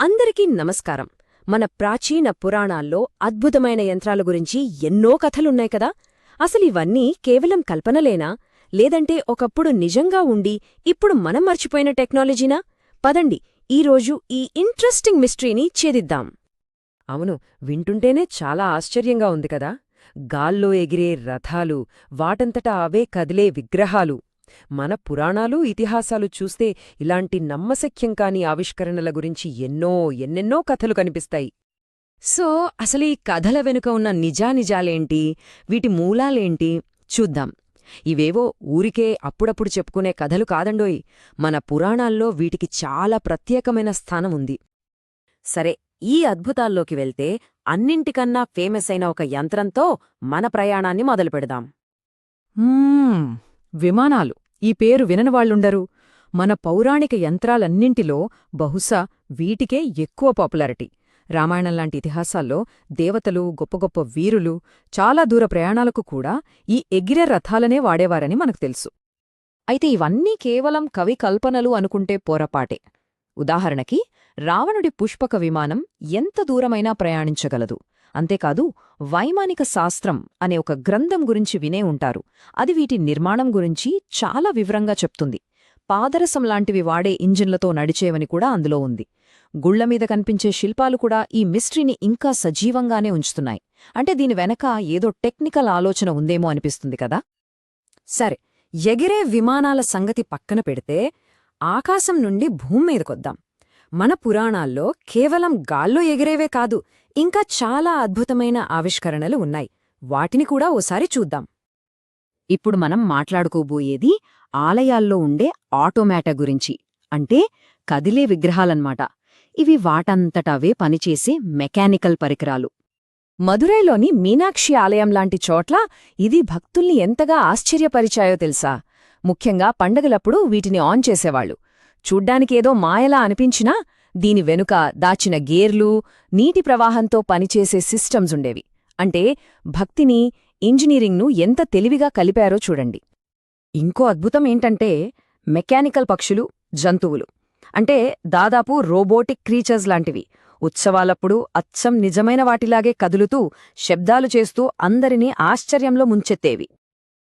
అందరికీ నమస్కారం. మన ప్రాచీన పురాణాల్లో అద్భుతమైన యంత్రాల గురించి ఎన్నో కథలున్నాయి కదా? అసలు ఇవన్నీ కేవలం కల్పనలేనా? లేదంటే ఒకప్పుడు నిజంగా ఉండి ఇప్పుడు మనం మర్చిపోయిన టెక్నాలజీనా? పదండి ఈరోజు ఈ ఇంట్రెస్టింగ్ మిస్టరీని ఛేదిద్దాం. అవును వింటుంటేనే చాలా ఆశ్చర్యంగా ఉంది కదా? గాల్లో ఎగిరే రథాలు వాటంతటా అవే కదిలే విగ్రహాలు మన పురాణాలు ఇతిహాసాలు చూస్తే ఇలాంటి నమ్మశక్యం కాని ఆవిష్కరణల గురించి ఎన్నో ఎన్నెన్నో కథలు కనిపిస్తాయి. సో అసలు ఈ కథల వెనుక ఉన్న నిజానిజాలేంటి? వీటి మూలాలేంటి? చూద్దాం. ఇవేవో ఊరికే అప్పుడప్పుడు చెప్పుకునే కథలు కాదండోయ్. మన పురాణాల్లో వీటికి చాలా ప్రత్యేకమైన స్థానం ఉంది. సరే ఈ అద్భుతాల్లోకి వెళ్తే అన్నింటికన్నా ఫేమస్ అయిన ఒక యంత్రంతో మన ప్రయాణాన్ని మొదలుపెడదాం. విమానాలు. ఈ పేరు విననివాళ్ళుండరు మన పౌరాణిక యంత్రాలన్నింటిలో బహుశా వీటికే ఎక్కువ పాపులారిటీ. రామాయణం లాంటి ఇతిహాసాల్లో దేవతలు గొప్ప గొప్ప వీరులు చాలా దూర ప్రయాణాలకు కూడా ఈ ఎగిరే రథాలనే వాడేవారని మనకు తెలుసు. అయితే ఇవన్నీ కేవలం కవి కల్పనలు అనుకుంటే పొరపాటే. ఉదాహరణకి రావణుడి పుష్పక విమానం ఎంత దూరమైనా ప్రయాణించగలదు. అంతేకాదు వైమానిక శాస్త్రం అనే ఒక గ్రంథం గురించి వినే ఉంటారు. అది వీటి నిర్మాణం గురించి చాలా వివరంగా చెప్తుంది. పాదరసం లాంటివి వాడే ఇంజిన్లతో నడిచేవని కూడా అందులో ఉంది. గుళ్ళమీద కనిపించే శిల్పాలు కూడా ఈ మిస్ట్రీని ఇంకా సజీవంగానే ఉంచుతున్నాయి. అంటే దీని వెనక ఏదో టెక్నికల్ ఆలోచన ఉందేమో అనిపిస్తుంది కదా? సరే ఎగిరే విమానాల సంగతి పక్కన పెడితే ఆకాశం నుండి భూమ్మీదకొద్దాం మన పురాణాల్లో కేవలం గాల్లో ఎగిరేవే కాదు ఇంకా చాలా అద్భుతమైన ఆవిష్కరణలు ఉన్నాయి. వాటిని కూడా ఓసారి చూద్దాం. ఇప్పుడు మనం మాట్లాడుకోబోయేది ఆలయాల్లో ఉండే ఆటోమేటా గురించి అంటే కదిలే విగ్రహాలన్మాట ఇవి వాటంతటవే పనిచేసే మెకానికల్ పరికరాలు. మదురైలోని మీనాక్షి ఆలయం లాంటి చోట్ల ఇది భక్తుల్ని ఎంతగా ఆశ్చర్యపరిచాయో తెలుసా? ముఖ్యంగా పండగలప్పుడు వీటిని ఆన్ చేసేవాళ్ళు చూడ్డానికేదో మాయలా అనిపించినా దీని వెనుక దాచిన గేర్లు నీటి ప్రవాహంతో పనిచేసే సిస్టమ్స్ ఉండేవి. అంటే భక్తిని ఇంజనీరింగ్ను ఎంత తెలివిగా కలిపారో చూడండి. ఇంకో అద్భుతం ఏంటంటే మెకానికల్ పక్షులు జంతువులు. అంటే దాదాపు రోబోటిక్ క్రీచర్స్ లాంటివి. ఉత్సవాలప్పుడు అచ్చం నిజమైన వాటిలాగే కదులుతూ శబ్దాలు చేస్తూ అందరినీ ఆశ్చర్యంలో ముంచెత్తేవి.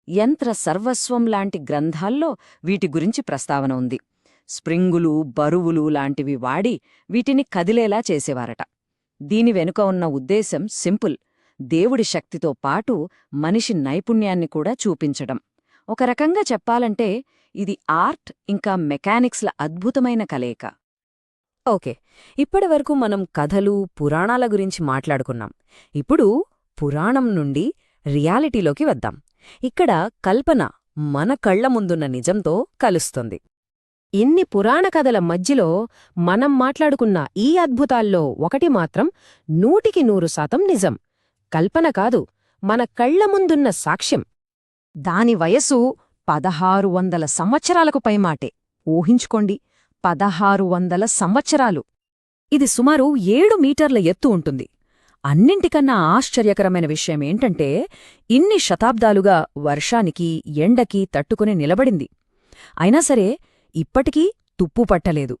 యంత్ర సర్వస్వం లాంటి గ్రంథాల్లో వీటి గురించి ప్రస్తావన ఉంది. స్ప్రింగులు బరువులు లాంటివి వాడి వీటిని కదిలేలా చేసేవారట. దీని వెనుక ఉన్న ఉద్దేశం సింపుల్. దేవుడి శక్తితో పాటు మనిషి నైపుణ్యాన్ని కూడా చూపించడం. ఒక రకంగా చెప్పాలంటే ఇది ఆర్ట్ ఇంకా మెకానిక్స్ల అద్భుతమైన కలయిక. ఓకే ఇప్పటివరకు మనం కథలు పురాణాల గురించి మాట్లాడుకున్నాం. ఇప్పుడు పురాణం నుండి రియాలిటీలోకి వద్దాం. ఇక్కడ కల్పన మన కళ్ళ ముందున్న నిజంతో కలుస్తుంది. ఇన్ని పురాణ కథల మధ్యలో మనం మాట్లాడుకున్న ఈ అద్భుతాల్లో ఒకటి మాత్రం నూటికి నూరు శాతం నిజం. కల్పన కాదు మన కళ్ళ ముందున్న సాక్ష్యం. దాని వయసు పదహారు వందల సంవత్సరాలకు పైమాటే. ఊహించుకోండి పదహారు వందల సంవత్సరాలు. ఇది సుమారు ఏడు మీటర్ల ఎత్తు ఉంటుంది. అన్నింటికన్నా ఆశ్చర్యకరమైన విషయమేంటంటే ఇన్ని శతాబ్దాలుగా వర్షానికి ఎండకి తట్టుకుని నిలబడింది. అయినా సరే ఇప్పటికీ తుప్పు పట్టలేదు.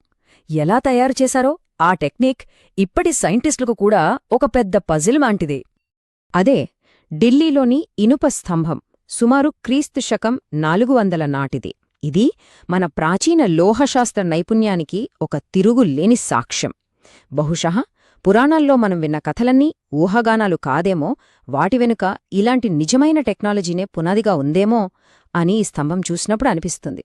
ఎలా తయారు చేశారో ఆ టెక్నిక్ ఇప్పటి సైంటిస్టులకు కూడా ఒక పెద్ద పజిల్ లాంటిదే. అదే ఢిల్లీలోని ఇనుప స్తంభం సుమారు క్రీస్తు శకం నాలుగు వందల నాటిది. ఇది మన ప్రాచీన లోహశాస్త్ర నైపుణ్యానికి ఒక తిరుగులేని సాక్ష్యం. బహుశః పురాణాల్లో మనం విన్న కథలన్నీ ఊహాగానాలు కాదేమో వాటి వెనుక ఇలాంటి నిజమైన టెక్నాలజీనే పునాదిగా ఉందేమో అని ఈ స్తంభం చూసినప్పుడు అనిపిస్తుంది.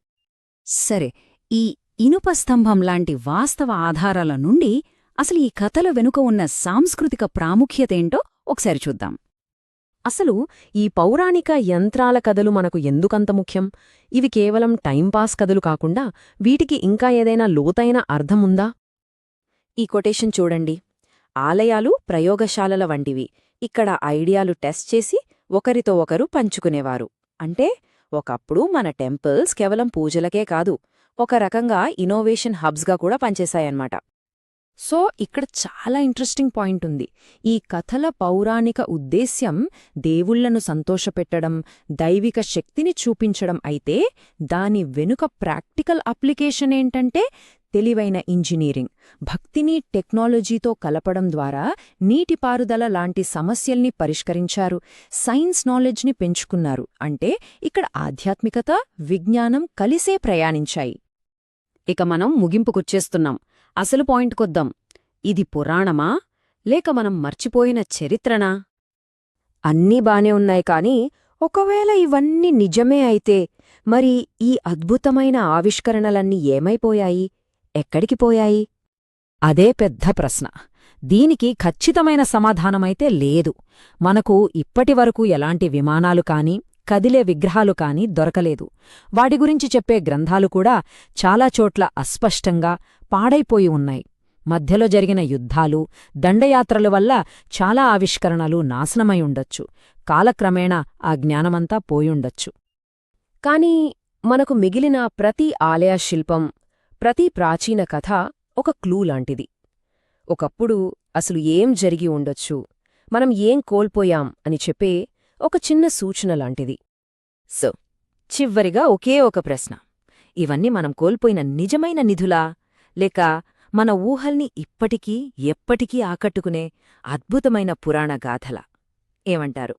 సరే ఈ ఇనుప స్తంభం లాంటి వాస్తవ ఆధారాల నుండి అసలు ఈ కథల వెనుక ఉన్న సాంస్కృతిక ప్రాముఖ్యతేంటో ఒకసారి చూద్దాం. అసలు ఈ పౌరాణిక యంత్రాల కథలు మనకు ఎందుకంత ముఖ్యం? ఇవి కేవలం టైంపాస్ కథలు కాకుండా వీటికి ఇంకా ఏదైనా లోతైన అర్థముందా? ఈ కొటేషన్ చూడండి. ఆలయాలు ప్రయోగశాలల వంటివి. ఇక్కడ ఐడియాలు టెస్ట్ చేసి ఒకరితో ఒకరు పంచుకునేవారు. అంటే ఒకప్పుడు మన టెంపుల్స్ కేవలం పూజలకే కాదు ఒక రకంగా ఇన్నోవేషన్ హబ్స్గా కూడా పనిచేశాయన్నమాట. సో ఇక్కడ చాలా ఇంట్రెస్టింగ్ పాయింట్ ఉంది. ఈ కథల పౌరాణిక ఉద్దేశ్యం దేవుళ్ళను సంతోషపెట్టడం దైవిక శక్తిని చూపించడం అయితే దాని వెనుక ప్రాక్టికల్ అప్లికేషన్ ఏంటంటే తెలివైన ఇంజనీరింగ్. భక్తిని టెక్నాలజీతో కలపడం ద్వారా నీటిపారుదల లాంటి సమస్యల్ని పరిష్కరించారు. సైన్స్ నాలెడ్జ్ని పెంచుకున్నారు. అంటే ఇక్కడ ఆధ్యాత్మికత విజ్ఞానం కలిసే ప్రయాణించాయి. ఇక మనం ముగింపుకొచ్చేస్తున్నాం. అసలు పాయింట్కొద్దాం ఇది పురాణమా? లేక మనం మర్చిపోయిన చరిత్రనా? అన్నీ బానే ఉన్నాయి కాని ఒకవేళ ఇవన్నీ నిజమే అయితే మరి ఈ అద్భుతమైన ఆవిష్కరణలన్నీ ఏమైపోయాయి? ఎక్కడికి పోయాయి? అదే పెద్ద ప్రశ్న. దీనికి ఖచ్చితమైన సమాధానమైతే లేదు. మనకు ఇప్పటివరకు ఎలాంటి విమానాలు కాని కదిలే విగ్రహాలు కాని దొరకలేదు. వాటి గురించి చెప్పే గ్రంథాలు కూడా చాలా చోట్ల అస్పష్టంగా పాడైపోయి ఉన్నాయి. మధ్యలో జరిగిన యుద్ధాలు దండయాత్రల వల్ల చాలా ఆవిష్కరణలు నాశనమై ఉండొచ్చు. కాలక్రమేణా ఆ జ్ఞానమంతా పోయుండొచ్చు కాని మనకు మిగిలిన ప్రతి ఆలయ శిల్పం ప్రతి ప్రాచీన కథ ఒక క్లూ లాంటిది. ఒకప్పుడు అసలు ఏం జరిగి ఉండొచ్చు మనం ఏం కోల్పోయాం అని చెప్పే ఒక చిన్న సూచన లాంటిది. సో చివరిగా ఒకే ఒక ప్రశ్న. ఇవన్నీ మనం కోల్పోయిన నిజమైన నిధులా? లేక మన ఊహల్ని ఇప్పటికీ ఎప్పటికీ ఆకట్టుకునే అద్భుతమైన పురాణ గాథలా? ఏమంటారు?